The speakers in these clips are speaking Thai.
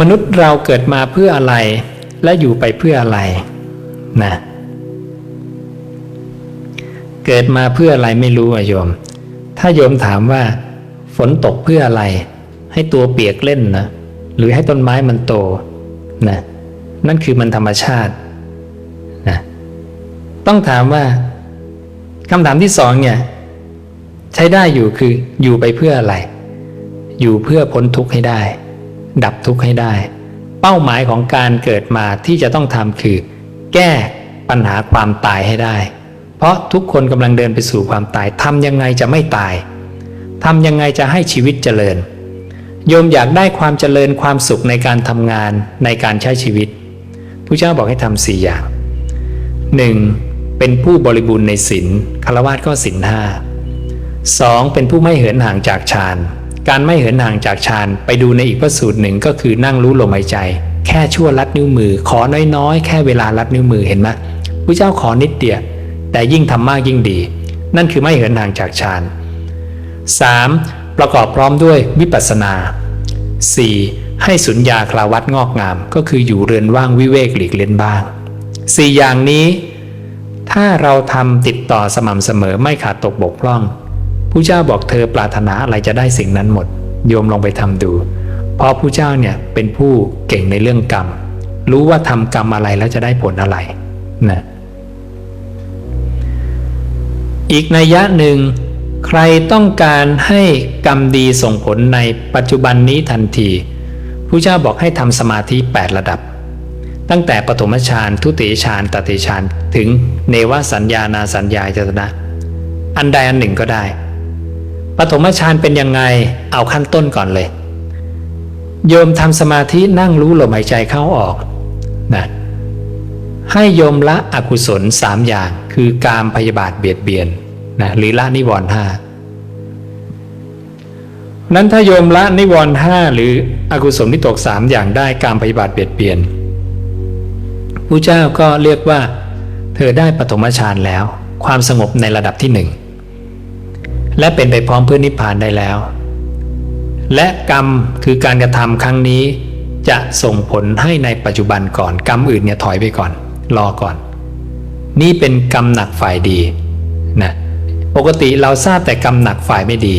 มนุษย์เราเกิดมาเพื่ออะไร และอยู่ไปเพื่ออะไรนะเกิดมาเพื่ออะไรไม่รู้อะโยม ถ้าโยมถามว่า ฝนตกเพื่ออะไร ให้ตัวเปียกเล่นนะหรือให้ต้นไม้มันโตนะนั่นคือมันธรรมชาตินะต้องถามว่าคำถามที่สองเนี่ยใช้ได้อยู่คืออยู่ไปเพื่ออะไร อยู่เพื่อพ้นทุกข์ให้ได้ ดับทุกข์ให้ได้ เป้าหมายของการเกิดมาที่จะต้องทำคือ แก้ปัญหาความตายให้ได้ เพราะทุกคนกำลังเดินไปสู่ความตายทำยังไงจะไม่ตายทำยังไงจะให้ชีวิตเจริญ โยมอยากได้ความเจริญความสุขในการทำงานในการใช้ชีวิตผู้เจ้าบอกให้ทำสี่อย่าง 1. เป็นผู้บริบูรณ์ในศีลคารวะก็ศีลห้า 2. เป็นผู้ไม่เหินห่างจากฌาน การไม่เหินห่างจากฌานไปดูในอีกพระสูตรหนึ่งก็คือนั่งรู้ลมหายใจ แค่ชั่วลัดนิ้วมือ ขอน้อยๆ แค่เวลาลัดนิ้วมือเห็นไหมพระเจ้าขอนิดเดียวแต่ยิ่งทำมากยิ่งดี นั่นคือไม่เหินห่างจากฌาน 3. ประกอบพร้อมด้วยวิปัสสนา 4. ให้สุญญาคลาวัดงอกงาม ก็คืออยู่เรือนว่างวิเวกหลีกเล่นบ้าง 4 อย่างนี้ ถ้าเราทำติดต่อสม่ำเสมอไม่ขาดตกบกพร่อง ผู้เจ้าบอกเธอปรารถนาอะไรจะได้สิ่งนั้นหมด โยมลองไปทำดู เพราะผู้เจ้าเนี่ยเป็นผู้เก่งในเรื่องกรรม รู้ว่าทำกรรมอะไรแล้วจะได้ผลอะไรนะอีกนัยยะหนึ่งใครต้องการให้กรรมดีส่งผลในปัจจุบันนี้ทันทีผู้เจ้าบอกให้ทำสมาธิ 8 ระดับ ตั้งแต่ปฐมฌานทุติยฌานตติฌานถึงเนวสัญญานาสัญญาจตนะ อันใดอันหนึ่งก็ได้ ปฐมฌานเป็นยังไงเอาขั้นต้นก่อนเลย โยมทำสมาธินั่งรู้ลมหายใจเข้าออกนะให้โยมละอกุศลสามอย่าง คือกามพยาบาทเบียดเบียนนะหรือละนิวรณ์ห้านั้นถ้าโยมละนิวรณ์ห้าหรืออกุศลนิตกสามอย่างได้กามพยาบาทเบียดเบียนผู้เจ้าก็เรียกว่า เธอได้ปฐมฌานแล้ว ความสงบในระดับที่หนึ่ง และเป็นไปพร้อมเพื่อนิพพานได้แล้ว และกรรมคือการกระทำครั้งนี้จะส่งผลให้ในปัจจุบันก่อน กรรมอื่นเนี่ยถอยไปก่อน รอก่อน นี่เป็นกรรมหนักฝ่ายดีนะปกติเราทราบแต่กรรมหนักฝ่ายไม่ดี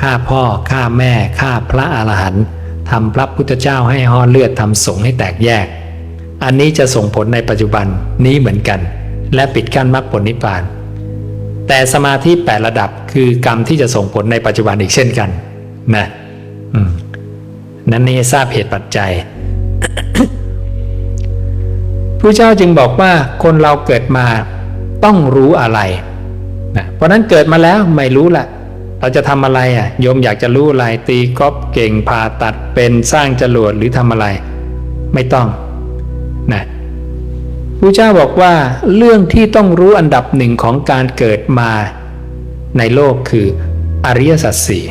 ฆ่าพ่อฆ่าแม่ฆ่าพระอรหันต์ทำพระพุทธเจ้าให้ห่อเลือดทำสงฆ์ให้แตกแยก อันนี้จะส่งผลในปัจจุบันนี้เหมือนกัน และปิดกั้นมรรคผลนิพพาน แต่สมาธิแปดระดับคือกรรมที่จะส่งผลในปัจจุบันอีกเช่นกันนะนั้นนี่ทราบเหตุปัจจัยผู้เจ้าจึงบอกว่าคนเราเกิดมาต้องรู้อะไรนะเพราะนั้นเกิดมาแล้วไม่รู้ละเราจะทำอะไรอะโยมอยากจะรู้อะไรตีกอล์ฟเก่งผ่าตัดเป็นสร้างจรวดหรือทำอะไร ไม่ต้องนะ ผู้เจ้าบอกว่าเรื่องที่ต้องรู้อันดับหนึ่งของการเกิดมาในโลกคืออริยสัจสี่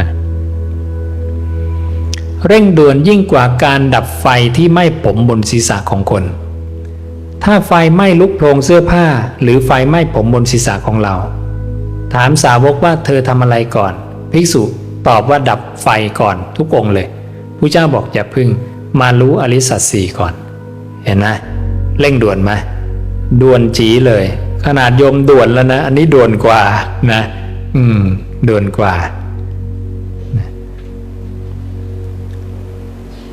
นะเร่งด่วนยิ่งกว่าการดับไฟที่ไหม้ผมบนศีรษะของคน ถ้าไฟไหม้ลุกโพรงเสื้อผ้า หรือไฟไหม้ผมบนศีรษะของเรา ถามสาวกว่าเธอทำอะไรก่อน ภิกษุตอบว่าดับไฟก่อนทุกองเลยผู้เจ้าบอกอย่าพึ่งมารู้อริยสัจสี่ก่อน เห็นไหม เร่งด่วนไหมด่วนจีเลย ขนาดโยมด่วนแล้วนะ อันนี้ด่วนกว่านะ อืมด่วนกว่า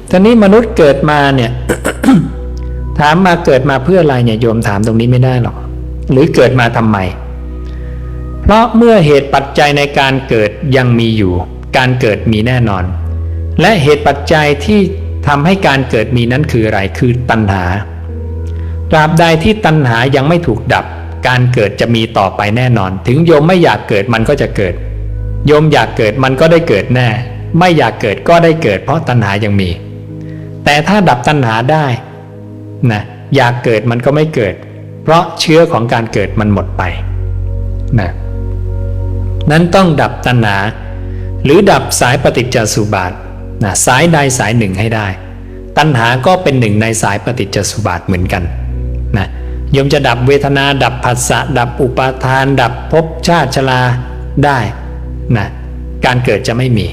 ตอนนี้มนุษย์เกิดมาเนี่ย ถามมาเกิดมาเพื่ออะไรเนี่ยโยมถามตรงนี้ไม่ได้หรอก หรือเกิดมาทำไม เพราะเมื่อเหตุปัจจัยในการเกิดยังมีอยู่ การเกิดมีแน่นอน และเหตุปัจจัยที่ทำให้การเกิดมีนั้นคืออะไรคือตัณหา ตราบใดที่ตัณหายังไม่ถูกดับ การเกิดจะมีต่อไปแน่นอน ถึงโยมไม่อยากเกิดมันก็จะเกิด โยมอยากเกิดมันก็ได้เกิดแน่ ไม่อยากเกิดก็ได้เกิด เพราะตัณหายังมี แต่ถ้าดับตัณหาได้นะอยากเกิดมันก็ไม่เกิด เพราะเชื้อของการเกิดมันหมดไปนะนั้นต้องดับตัณหา หรือดับสายปฏิจจสุบาทนะสายใดสายหนึ่งให้ได้ ตัณหาก็เป็นหนึ่งในสายปฏิจจสุบาทเหมือนกัน โยมจะดับเวทนา ดับผัสสะดับอุปาทาน ดับภพชาติชราได้นะการเกิดจะไม่มี